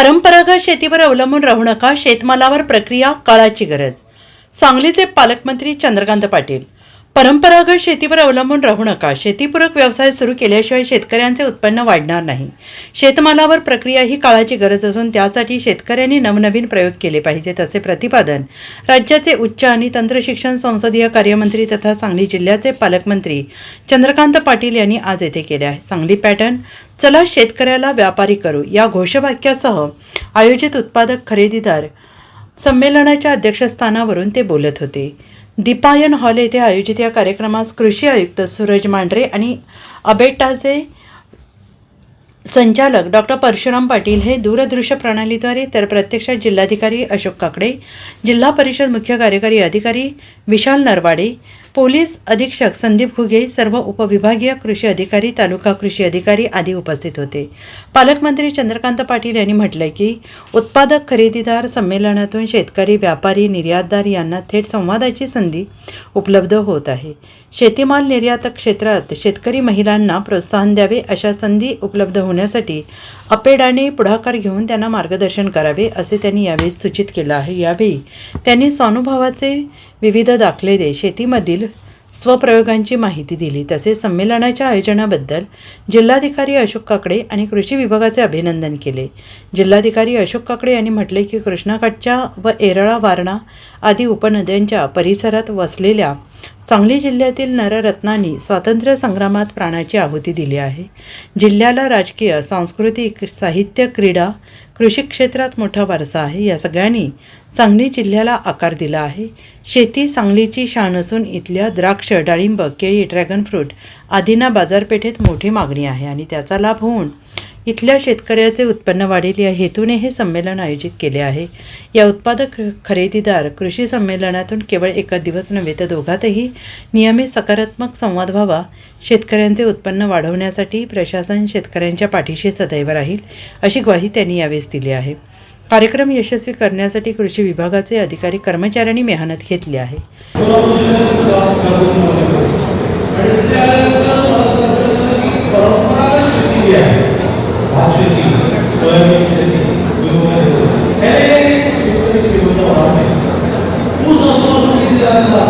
परंपरागत शेतीवर अवलंबून राहू नका शेतमालावर प्रक्रिया काळाची गरज. सांगलीचे पालकमंत्री चंद्रकांत पाटील परंपरागत शेतीवर अवलंबून राहू नका. शेतीपूरक व्यवसाय सुरू केल्याशिवाय शेतकऱ्यांचे उत्पन्न वाढणार नाही. शेतमालावर प्रक्रिया ही काळाची गरज असून त्यासाठी शेतकऱ्यांनी नवनवीन प्रयोग केले पाहिजेत असे प्रतिपादन राज्याचे उच्च आणि तंत्रशिक्षण संसदीय कार्यमंत्री तथा सांगली जिल्ह्याचे पालकमंत्री चंद्रकांत पाटील यांनी आज येथे केले आहे. सांगली पॅटर्न चला शेतकऱ्याला व्यापारी करू या घोषवाक्यासह आयोजित उत्पादक खरेदीदार संमेलनाच्या अध्यक्षस्थानावरून ते बोलत होते. दीपायन हॉल येथे आयोजित या कार्यक्रमास कृषी आयुक्त सूरज मांढरे आणि अबेटाचे संचालक डॉक्टर परशुराम पाटील हे दूरदृश्य प्रणालीद्वारे तर प्रत्यक्षात जिल्हाधिकारी अशोक काकडे जिल्हा परिषद मुख्य कार्यकारी अधिकारी विशाल नरवाडे पोलीस अधीक्षक संदीप घुगे सर्व उपविभागीय कृषी अधिकारी तालुका कृषी अधिकारी आदी उपस्थित होते. पालकमंत्री चंद्रकांत पाटील यांनी म्हटलंय की उत्पादक खरेदीदार संमेलनातून शेतकरी व्यापारी निर्यातदार यांना थेट संवादाची संधी उपलब्ध होत आहे. शेतीमाल निर्यात क्षेत्रात शेतकरी महिलांना प्रोत्साहन द्यावे अशा संधी उपलब्ध होण्यासाठी अपेडाने पुढाकार घेऊन त्यांना मार्गदर्शन करावे असे त्यांनी यावेळी सूचित केलं आहे. यावेळी त्यांनी स्वानुभवाचे विविध दाखले दे शेतीमधील स्वप्रयोगांची माहिती दिली. तसेच संमेलनाच्या आयोजनाबद्दल जिल्हाधिकारी अशोक काकडे आणि कृषी विभागाचे अभिनंदन केले. जिल्हाधिकारी अशोक काकडे यांनी म्हटले की कृष्णाकाठच्या व एरळा वारणा आदी उपनद्यांच्या परिसरात वसलेल्या सांगली जिल्ह्यातील नररत्नांनी स्वातंत्र्य संग्रामात प्राणाची आहुती दिली आहे. जिल्ह्याला राजकीय सांस्कृतिक साहित्य क्रीडा कृषी क्षेत्रात मोठा वारसा आहे. या सगळ्यांनी सांगली जिल्ह्याला आकार दिला आहे. शेती सांगलीची शान असून इथल्या द्राक्ष डाळिंब केळी ड्रॅगन फ्रूट आदींना बाजारपेठेत मोठी मागणी आहे आणि त्याचा लाभ होऊन इथल्या शेतकऱ्याचे उत्पन्न वाढेल या हेतूने हे संमेलन आयोजित केले आहे. या उत्पादक खरेदीदार कृषी संमेलनातून केवळ एकच दिवस नव्हे तर दोघातही नियमित सकारात्मक संवाद व्हावा. शेतकऱ्यांचे उत्पन्न वाढवण्यासाठी प्रशासन शेतकऱ्यांच्या पाठीशी सदैव राहील अशी ग्वाही त्यांनी यावेळेस दिली आहे. कार्यक्रम यशस्वी करण्यासाठी कृषी विभागाचे अधिकारी कर्मचाऱ्यांनी मेहनत घेतली आहे परंपरागत शेती जी आहे भात शेती सोयाबीन शेती भुईमूग हे शेतकरी श्रीमंत होणार नाही ऊस असतो तो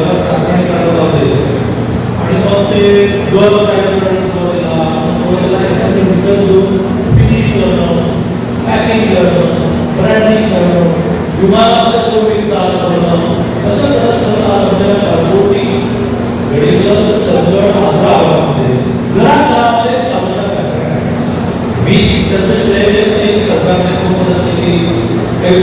छोटे छोटे करायला आणि मग ते गल तयार करणं सुरुवातीला सुरुवातीला एखादी घेऊन फिनिश करणं पॅकिंग करणं ब्रँडिंग करणं विमानामध्ये तो विकता करणं असं करत करत आज आमच्या घरगुती चंदगड आजरा गावामध्ये मी त्याचं श्रेय सरकारने खूप मदत केली. काही